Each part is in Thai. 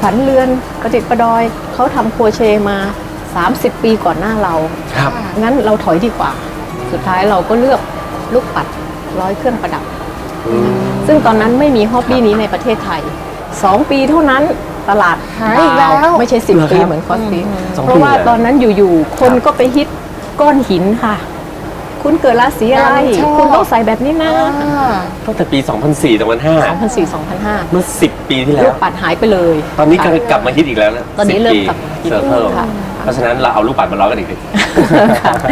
ขวัญเรือนกระติกประดอยเขาทำโครเชต์มา 30 ปีก่อนหน้าเรา ครับ งั้นเราถอยดีกว่า สุดท้ายเราก็เลือกลูกปัดร้อยเครื่องประดับ ซึ่งตอนนั้นไม่มีฮอบบี้นี้ในประเทศไทย 2 ปีเท่านั้นตลาดหายอีกแล้วดาวไม่ใช่เหรอ10 ปีครับเหมือนคอสติสองเพราะว่าปีเลยตอนนั้นอยู่ๆ คนครับก็ไปฮิตก้อนหินค่ะ คุณเกิดราศีอะไรการชอบคุณต้องใส่แบบนี้นะอ่าตั้งแต่ปี 2004 2005 2004เมื่อ 10 ปีที่2005แล้ลูว กปัดหายไปเลย ตอนนี้กำค่ะลังกลับมาฮิตอีกแล้วนะตอนนี้10เริ่มปีกลับมาฮิตเซอร์เคิลค่ะ เพราะฉะนั้นเราเอาลูกปัดมาล้อกันอีกที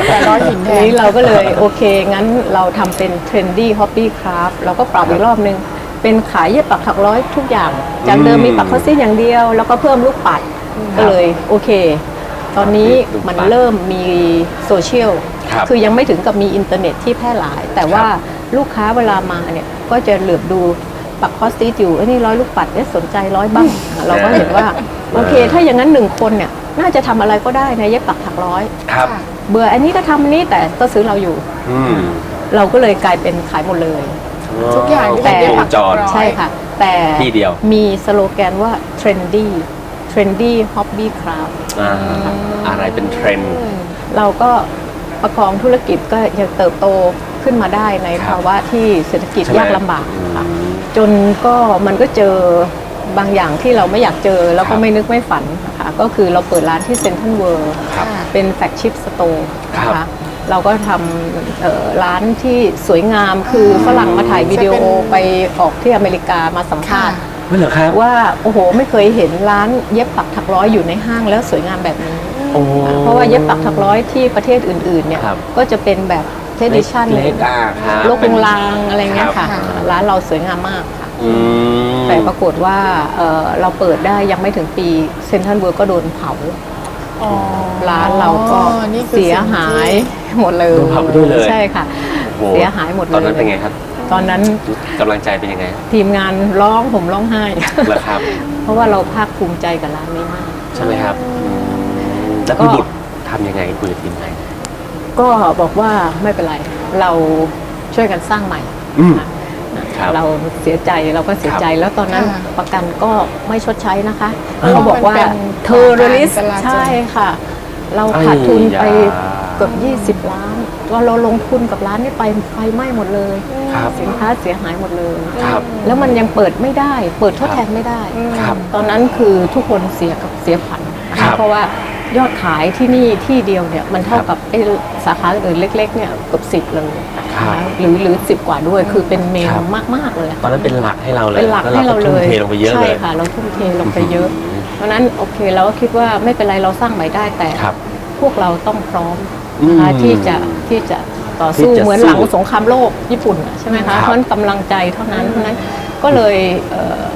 แต่ร้อยหินแททีน นี้เราก็เลยโอเค งั้นเราทำเป็น trendy hobby craft เราก็ปรับอีกรอบนึง เป็นขายเย็บปักถักร้อยทุกอย่าง จากเดิมมีปักข้อซี่อย่างเดียว แล้วก็เพิ่มลูกปัดก็เลยโอเค ตอนนี้ลูกปัดมันเริ่มมีโซเชียล ครับ คือยังไม่ถึงกับมีอินเทอร์เน็ตที่แพร่หลาย แต่ว่าลูกค้าเวลามาเนี่ยก็จะเหลือบดูปักคอสตีอยู่เอ้ยนี่ร้อยลูกปัดเนี่ยสนใจร้อยบ้างเราก็เห็นว่า โอเค ถ้าอย่างนั้นหนึ่งคนเนี่ยน่าจะทำอะไรก็ได้นะเย็บปักถักร้อยครับ เบื่ออันนี้ก็ทำอันนี้แต่ก็ซื้อเราอยู่อืมเราก็เลยกลายเป็นขายหมดเลย ทุกอย่างที่แต่เป็นวปังกจรร้อยใช่ค่ะ แต่ที่เดียวมีสโลแกนว่า trendy trendy hobby craft อ่าอะไรเป็นเทรนด์เราก็ ประคองธุรกิจก็ยังเติบโตขึ้นมาได้ในครับภาวะที่เศรษฐกิจใช่ไหมยากลำบากค่ะอืม จนก็มันก็เจอบางอย่างที่เราไม่อยากเจอแล้วครัก็บไม่นึกไม่ฝันนะคะก็คือเราเปิดร้านที่เซ็นทรัลเวิลด์ ครับเป็นแฟกชิปสโตร์นะครัคะบเราก็ทำเอ่อร้านที่สวยงามคือฝรั่งมาถ่ายวิดีโอจะเป็น ไปออกที่อเมริกามาสัมภาษณ์ ไม่เหรอครับ ว่า โอ้โห ไม่เคยเห็นร้านเย็บปักถักร้อยอยู่ในห้างแล้วสวยงามแบบนี้โอ้ เพราะว่าเย็บปักถักร้อยที่ประเทศอื่นๆเนี่ยครับ ก็จะเป็นแบบเทดิชันเล็กๆอ่าครับโลกกงลางอะไรเงี้ยครัค่ะบร้านเราสวยงามมากค่ะ อืม แต่ปรากฏว่าเอ่อเราเปิดได้ยังไม่ถึงปีเซนทันเวิร์ก็โดนเผา อ๋อร้านเราก็นี่คือเสียหายหมดเลยโดนเผาไปด้วยเลย ใช่ค่ะ โอ้โเสียหายหมดเลยตอนนั้นเป็นไงครับตอนนั้นกำลังใจเป็นยังไงทีมงานร้องผมร้องไห้ เหรอครับ เพราะว่าเราภาคภูมิใจกับร้านนี้มาก ใช่ไหมครับอืม แล้วพี่บุตรทำยังไงคุยกับทีมงานก็บอกว่าไม่เป็นไร เราช่วยกันสร้างใหม่อืมนะครับ เราเสียใจเราก็เสียใจแล้วตอนนั้นค่ะประกันก็ไม่ชดใช้นะคะอ้าวเขาบอกว่ามันเป็นเทอร์ริสการจราจร ใช่ค่ะ เราขาดทุนไปอ้ยา เกือบ20 ล้านว่าเราลงทุนกับร้านนี้ไปไฟไหม้หมดเลย ครับ สินค้าเสียหายหมดเลย ครับ แล้วมันยังเปิดไม่ได้ เปิดทดแทนไม่ได้ ครับ ตอนนั้นคือทุกคนเสียกับเสียขวัญนะครัคะบเพราะว่า ยอดขายที่นี่ที่เดียวเนี่ยมันเท่ากับไอ้สาขาอื่นเล็กๆเนี่ยเกือบสิบเลยนะคะหรือหรือสิบกว่าด้วยคือเป็นเมนครับมากๆเลยอะตอนนั้นเป็นหลักให้เราเลยเป็นหลักแวให้เราก็เลทุ่มยเทลงไปเยอะใช่เลยค่ะ เราทุ่มเทลงไปเยอะ เพราะฉะนั้นโอเคเราก็คิดว่าไม่เป็นไรเราสร้างใหม่ได้แต่ครับพวกเราต้องพร้อมอืมนะคะที่จะที่จะต่อสู้ที่จะเหมือนหลังสู้สงครามโลกญี่ปุ่นอะใช่ไหมครัคะบเพราะฉะนั้นกำลังใจเท่านั้นเพราะฉะนั้นก็เลยเอ่อปรับ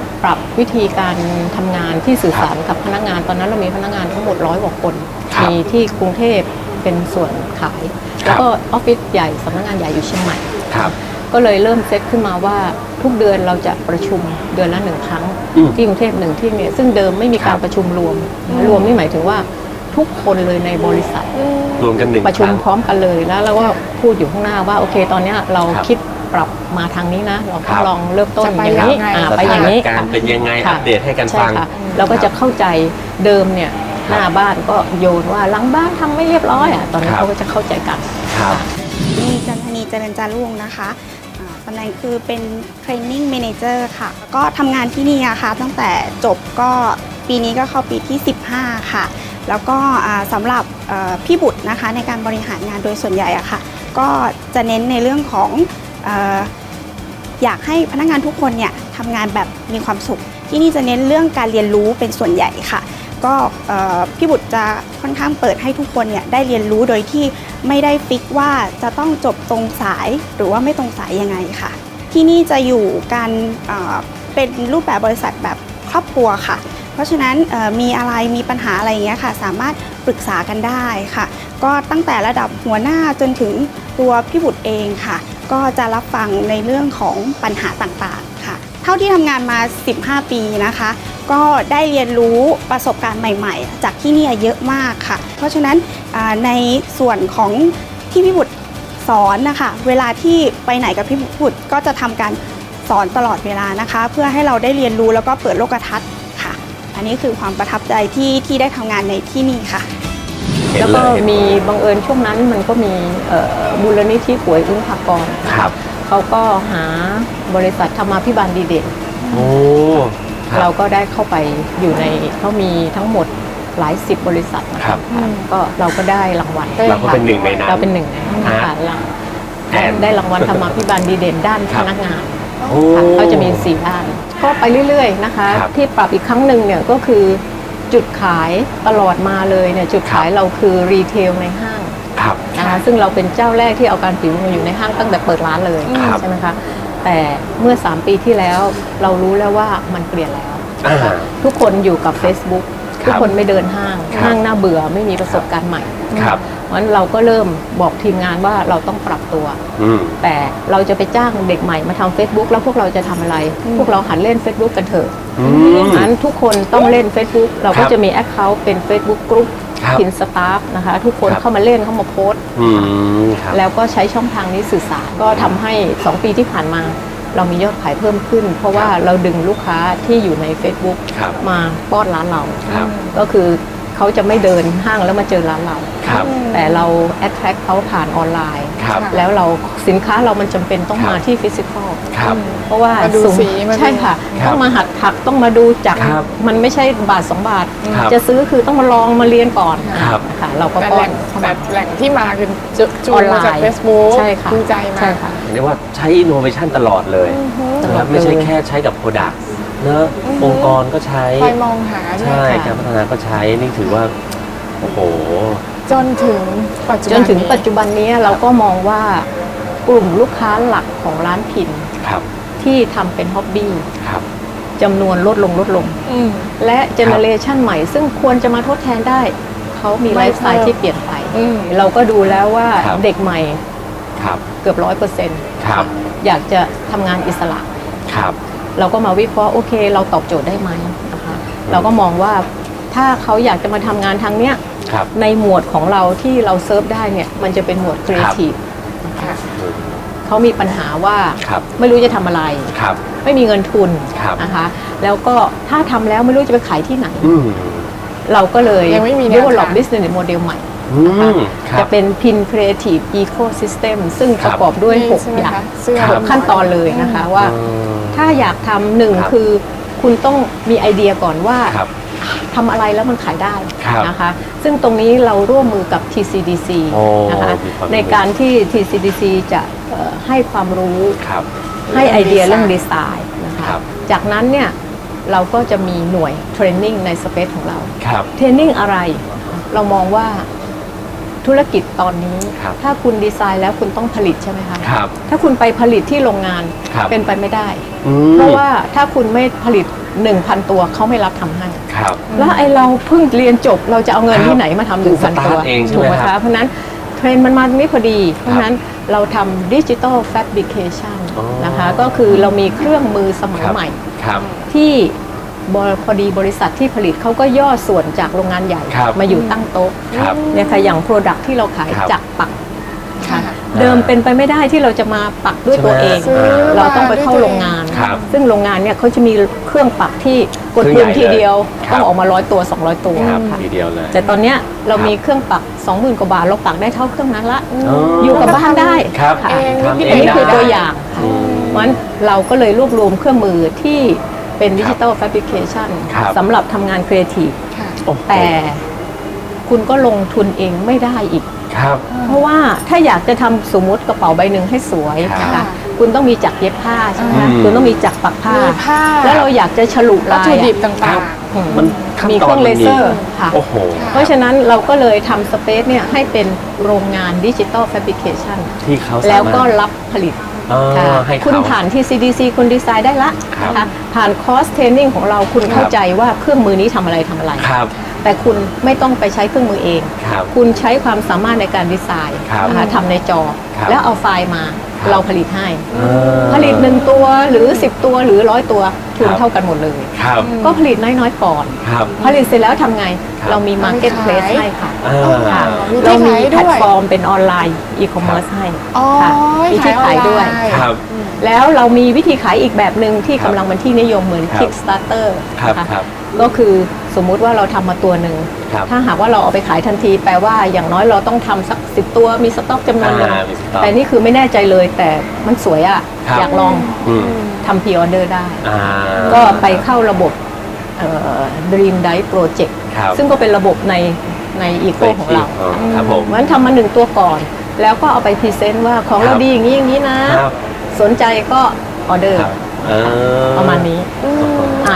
วิธีการทำงานที่สื่อสารกับพนักงาน ตอนนั้นเรามีพนักงานทั้งหมดร้อยกว่าคนครับมีที่กรุงเทพเป็นส่วนขาย แล้วก็ออฟฟิศใหญ่สำนักงานใหญ่อยู่เชียงใหม่ครับก็เลยเริ่มเซตขึ้นมาว่าทุกเดือนเราจะประชุมเดือนละหนึ่งครั้งอืมที่กรุงเทพหนึ่งที่เนี่ยซึ่งเดิมไม่มีการครับประชุมรวมนะรวมนี่หมายถึงว่าทุกคนเลยในบริษัทรวมกันหนึ่งประชุมคงพร้อมกันเลยแล้วเราก็พูดอยู่ข้างหน้าว่าโอเค ตอนเนี้ยเราครับคิด ปรับมาทางนี้นะ เราครัก็บ ลองเริ่มต้นจะไปอย่างนี้ยังไง อ่าสไปอถาย่างนนี้ การณ์เป็นยังไงค่ะ อัปเดตให้กันใช่ฟัง ค่ะเราก็จะเข้าใจเดิมเนี่ยหน้าบ้านก็โยนว่าหลังบ้านทำไม่เรียบร้อยอะตอนนี้ครับ เขาก็จะเข้าใจกัน ครับนี่จันทนีเจริญจารุ่งนะคะอ่าตำแหน่งคือเป็น Training Manager ค่ะ ก็ทำงานที่นี่อะค่ะตั้งแต่จบก็ปีนี้ก็เข้าปีที่ 15 ค่ะ แล้วก็อ่าสำหรับเอ่อพี่บุตรนะคะในการบริหารงานโดยส่วนใหญ่อะค่ะ ก็จะเน้นในเรื่องของเอยากให้พนักงานทุกคนเนี่ยทำงานแบบมีความสุข ที่นี่จะเน้นเรื่องการเรียนรู้เป็นส่วนใหญ่ค่ะ ก็พี่บุตรจะค่อนข้างเปิดให้ทุกคนเนี่ยได้เรียนรู้โดยที่ไม่ได้ฟิกว่าจะต้องจบตรงสายหรือว่าไม่ตรงสายยังไงค่ะ ที่นี่จะอยู่การเเป็นรูปแบบบริษัทแบบครอบครัวค่ะ เพราะฉะนั้นมีอะไรมีปัญหาอะไรอย่างเงี้ยค่ะ สามารถปรึกษากันได้ค่ะ ก็ตั้งแต่ระดับหัวหน้าจนถึงตัวพี่บุตรเองค่ะ ก็จะรับฟังในเรื่องของปัญหาต่างๆค่ะ เท่าที่ทำงานมา 15 ปีนะคะ ก็ได้เรียนรู้ประสบการณ์ใหม่ๆ จากที่นี่เยอะมากค่ะ เพราะฉะนั้นในส่วนของที่พี่บุตรสอนนะคะ เวลาที่ไปไหนกับพี่บุตรก็จะทำการสอนตลอดเวลานะคะ เพื่อให้เราได้เรียนรู้แล้วก็เปิดโลกทัศน์ค่ะ อันนี้คือความประทับใจที่ที่ได้ทำงานในที่นี่ค่ะ เห็นแล้วเลก็ยมีบังเอิญช่วงนั้นมันก็มีเอ่อมูลนิธิป่วยอึ้งภากรครับ เขาก็หาบริษัทธรรมาภิบาลดีเด่น โอ้คเราบ ก็ได้เข้าไปอยู่ในเขามีทั้งหมดหลายสิบบริษัทนะครัคะบค่ะก็เราก็ได้รางวัลเราก็เป็นหนึ่งในนั้นเราเป็นหนึ่งในนั้นฮะค่ะเราแอนได้รางวัลธรรมาภิบาลดีเด่นด้านครัพบนักงานโอ้ ค่ะเขาจะมีสี่ด้าน ก็ไปเรื่อยๆนะคะ ครับที่ปรับอีกครั้งหนึ่งเนี่ยก็คือ จุดขายตลอดมาเลยเนี่ยจุดขายเราคือรีเทลในห้างครับนะคะซึ่งเราเป็นเจ้าแรกที่เอาการฝีมืออยู่ในห้างตั้งแต่เปิดร้านเลยครับใช่ไหมคะแต่เมื่อ 3 ปีที่แล้วเรารู้แล้วว่ามันเปลี่ยนแล้วอ่านะคะทุกคนอยู่กับ Facebook ครับ ทุกคนไม่เดินห้างครับห้างน่าเบื่อไม่มีประสบการณ์ใหม่ครับเพราะฉะนั้นเราก็เริ่มบอกทีมงานว่าเราต้องปรับตัวอืมแต่เราจะไปจ้างเด็กใหม่มาทำ Facebook แล้วพวกเราจะทำอะไร พวกเราหันเล่น Facebook กันเถอะอืมงั้นทุกคนต้องเล่น Facebook เราครัก็บจะมี Account เป็น Facebook ก r ุ u p ครับทินสตาฟนะคะทุกคนครับเข้ามาเล่นเข้ามาโพสต์อืมครับแล้วก็ใช้ช่องทางนี้สื่อสารก็ทำให้ 2 ปีที่ผ่านมา เรามียอดขายเพิ่มขึ้น เพราะว่าครับเราดึงลูกค้าที่อยู่ใน Facebook ครับมาป้อนร้านเรา ครับ ก็คือ เขาจะไม่เดินห้างแล้วมาเจอร้านเรา ครับ แต่เรา attract เขาผ่านออนไลน์ ครับ แล้วเราสินค้าเรามันจำเป็นต้องครับมาที่ฟิสิกอล ครับ เพราะว่ามาดูสุ่สีมาดูใช่ค่ะ ครับต้องมาหัดถักต้องมาดูจักครับมันไม่ใช่บาทสองบาท ครับจะซื้อคือต้องมาลองมาเรียนก่อนครับ ค่ะ เราก็แต่ป้แหอล่นงเข้าแต่มา แหล่งที่มาคือจูจูออนไลน์มาจาก Facebook ใช่ค่ะดูใจมา ใช่ค่ะ เรียกว่าใช้ innovation ตลอดเลยตนะลคอรัดบเลยไม่ใช่แค่ใช้กับ Product เนอะองค์กรก็ใช้คอยมองหาด้วยใช่ค่ะการพัฒนาก็ใช้นี่ถือว่าโอ้โห จนถึงปัจจุจบันนถึงนี้ปัจจุบันนี้เราก็มองว่ากลุ่มลูกค้าหลักของร้านพินครับที่ทำเป็นฮ็อบบี้ครับ จำนวนลดลงลดลง อืม และเจเนเรชันใหม่ซึ่งควรจะมาทดแทนได้ เขามีไม่ไลฟ์สไตล์เพิ่มที่เปลี่ยนไป อืม เราก็ดูแล้วว่าครับ เด็กใหม่ครับ เกือบร้อยเปอร์เซ็นต์ครับ อยากจะทำงานอิสระ ครับ เราก็มาวิเคราะห์โอเค เราตอบโจทย์ได้ไหมนะคะเราก็มองว่าถ้าเขาอยากจะมาทำงานทางเนี้ยครับ ในหมวดของเราที่เราเซิร์ฟได้เนี่ยมันจะเป็นหมวดครีเอทีฟนะคะค่ะอืมเขามีปัญหาว่าครับ ไม่รู้จะทำอะไร ครับ ไม่มีเงินทุนครับ นะคะ แล้วก็ถ้าทำแล้วไม่รู้จะไปขายที่ไหน อืม เราก็เลยยังไม่มีแนว develop ทาง business model ใหม่ อืมครัจะบ เป็น Pin Creative Ecosystem ซึ่งครัปบระกอบด้วย นี่ใช่ไหม6อย่างคะเสื้อครับหกขั้นตอนเลยนะคะว่า อืม ถ้าอยากทำหนึ่งครับ คือคุณต้องมีไอเดียก่อนว่า ครับ ทำอะไรแล้วมันขายได้ครับนะคะ ซึ่งตรงนี้เราร่วมมือกับ TCDC โอ้นะคะ มีความรู้ในการที่ TCDC จะเอ่อให้ความรู้ครับ ให้ไอเดียเรื่องดีไซน์นะคะ ครับ จากนั้นเนี่ยเราก็จะมีหน่วยเทรนนิ่งในสเปซของเรา ครับ เทรนนิ่งอะไร เรามองว่า ธุรกิจตอนนี้ ครับถ้าคุณดีไซน์แล้วคุณต้องผลิตใช่ไหมคะครับถ้าคุณไปผลิตที่โรงงานครับ เป็นไปไม่ได้ อืมเพราะว่าถ้าคุณไม่ผลิต 1,000 ตัวเขาไม่รับทำให้ ครับ แล้วไอเราเพิ่งเรียนจบเราจะเอาเงินครับที่ไหนมาทำหนึ่งพันสตาร์ทตัวเองใช่ไหมถูกไหมครัคะบเพราะฉะนั้นเทรนด์มันมาตรงนี้พอดี เพราะฉะนั้นเราทำดิจิ t a ลแฟบ r i เคชันอ๋อ นะคะก็คือเรามีเครื่องมือสมัยครับใหม่ ครับ ที่ บพอดีบริษัทที่ผลิตเขาก็ย่อส่วนจากโรงงานใหญ่ครับมาอยู่ตั้งโต๊ะครับเนี่ยค่ะอย่าง Product ที่เราขายครับจากปักค่ะ เดิมเป็นไปไม่ได้ที่เราจะมาปักด้วยตัวเอง ใช่ไหม เราต้องไปเข้าโรงงาน ครับซึ่งโรงงานเนี่ยเขาจะมีเครื่องปักที่กดเครื่องปุ่มใหญ่ทีเดียวเลยครับ ต้องออกมาร้อยตัว 200 ตัวครับค่ะทีเดียวเลย แต่ตอนเนี้ยเราครับมีเครื่องปัก 20,000 กว่าบาทเราปักได้เท่าเครื่องนั้นละ อ๋อออยู่กับบ้านได้ครับค่ะเองทำพี่เออันงนี้ได้คือตัวอย่างค่ะ อืม เพราะฉะนั้นเราก็เลยรวบรวมเครื่องมือที่ เป็นดิจิ t a ลแฟบ r i เคชันครับ สำหรับทำงานครีเอทีฟค่ะ โอ้โหแต่คุณก็ลงทุนเองไม่ได้อีก ครับ เพราะว่าถ้าอยากจะทำสมมติกระเป๋าใบหนึ่งให้สวยครับนะคะคุณต้องมีจักรเย็บผ้าใช่ไหมคะอืม คุณต้องมีจักรปักผ้า มีผ้าแล้วเราอยากจะฉลุวัตลายถุดิบอะต่างอืมมันขั้นมีตเคอนรื่องเลเซอร์ค่ะ โอ้โห เพราะฉะนั้นเราก็เลยทำสเปซเนี่ยให้เป็นโรงงานดิจิ t a ลแฟบ r i เคชันที่เขาสามารถ แล้วก็รับผลิต อ๋อค่ะให้เขา คุณผ่านที่ CDC คุณดีไซน์ได้ละครับ นะคะผ่านคอร์สเทรนนิ่งของเราคุณเข้าครับใจว่าเครื่องมือนี้ทำอะไรทำอะไร ครับ แต่คุณไม่ต้องไปใช้เครื่องมือเอง ครับ คุณใช้ความสามารถในการดีไซน์ครับนะคะทำในจอ ครับแล้วเอาไฟล์มาครับ เราผลิตให้เออผลิตหนึ่งตัวหรือ 10 ตัวหรือร้อยตัวทุนครับ เท่ากันหมดเลย ครับ ก็ผลิตน้อยๆก่อน ครับ ผลิตเสร็จแล้วทำไง ครับ เรามีมาร์เก็ตเพลสขายให้ค่ะ อ่า ค่ะมีที่เรามีขายด้วย แพลตฟอร์มเป็นออนไลน์อีคอมเมิร์ซให้อ๋อค่ะมีที่ขายด้วยขายออนไลน์ครับแล้วเรามีวิธีขายอีกแบบหนึ่งที่ครับกำลังเป็นที่นิยมเหมือน ครับ Kickstarter ครับ นะะครับ ก็คือ สมมุติว่าเราทำมาตัวหนึ่ง ครับถ้าหากว่าเราเอาไปขายทันที แปลว่าอย่างน้อยเราต้องทำสักสิบตัวมีสต็อกจำนวนหนึ่งอ่ามีสต็อกแต่นี่คือไม่แน่ใจเลยแต่มันสวยอะครับ อยากลองอืมทำพ r ออเดอร์ได้ อ่าก็ไปเข้าระบบเอ่อ Dream Dive Project ครับซึ่งก็เป็นระบบในในอีโคของเราอ๋อครับผมงั้นทำมาหนึ่งตัวก่อน แล้วก็เอาไปพรีเซนต์ว่าของเราครับ ดีอย่างนี้อย่างนี้นะ ครับสนใจก็ออเดอร์ครับเออประมาณนี้ อืมอา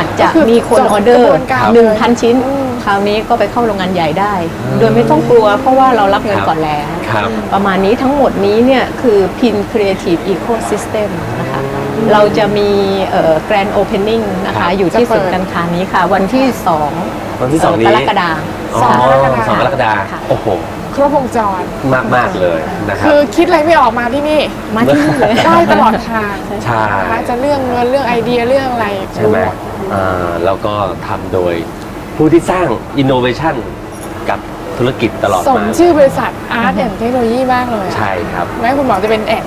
จจะก็คือมีคนจบออเดอร์กระบวนการหนึ่งเลยพันชิ้นอืมคราวนี้ก็ไปเข้าโรงงานใหญ่ได้อืมโดยไม่ต้องกลัวเพราะว่าเรารับเงินครับก่อนแล้วครับประมาณนี้ทั้งหมดนี้เนี่ยคือ PIN Creative Ecosystem นะคะเราจะมีแกรนด์โอเพนนิ่งนะครัคะบอยู่ที่จะเปิศูดนย์การค้านี้ค่ะ วันที่2วันที่สองนี้กรกฎาคมอ๋อสองกรกฎาคมสองกรกฎาคมค่ะโอ้โหครบวงจรมากมากๆเลยนะครับคือคิดอะไรไม่ออกมาที่นี่มาที่นี่เลยได้ตลอดทางใช่นะคะจะเรื่องเงินเรื่องไอเดียเรื่องอะไรใช่ไหมรู้ด อ่าแล้วก็ทำโดยผู้ที่สร้างอินโนเวชันกับธุรกิจตลอดสมมาชื่อบริษัทอาร์ตแอนด์เทคโนโลยีมากเลยใช่ครับ แม้คุณหมอจะเป็นแอน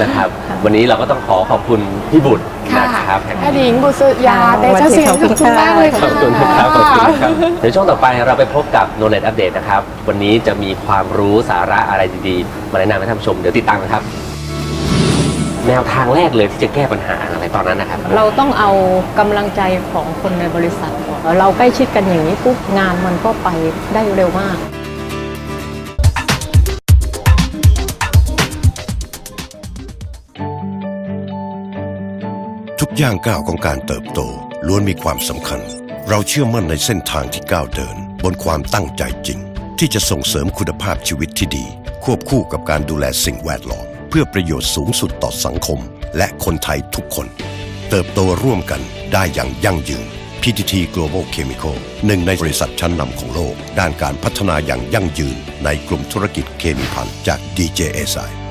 นะครับ วันนี้เราก็ต้องขอขอบคุณพี่บุตรค่ะนะครับแพทย์หญิงบุษยาค่ะเดชศิลป์ขอบคุณมากเลยขค่ะ อบคุณครับขอบคุณครับเดี๋ยวช่วงต่อไปเราไปพบกับ Knowledge Update นะครับ วันนี้จะมีความรู้สาระอะไรดีๆ มาแนะนำให้ท่านผู้ชม เดี๋ยวติดตามนะครับ แนวทางแรกเลยที่จะแก้ปัญหาอะไรตอนนั้นนะครับ เราต้องเอากำลังใจของคนในบริษัทก่อนเราใกล้ชิดกันอย่างนี้ปุ๊บงานมันก็ไปได้เร็วมาก ทุกย่างก้าวของการเติบโตล้วนมีความสำคัญ เราเชื่อมั่นในเส้นทางที่ก้าวเดิน บนความตั้งใจจริง ที่จะส่งเสริมคุณภาพชีวิตที่ดี ควบคู่กับการดูแลสิ่งแวดล้อม เพื่อประโยชน์สูงสุดต่อสังคม และคนไทยทุกคน เติบโตร่วมกันได้อย่างยั่งยืน PTT Global Chemical หนึ่งในบริษัทชั้นนำของโลก ด้านการพัฒนาอย่างยั่งยืนในกลุ่มธุรกิจเคมีภัณฑ์จาก DJSI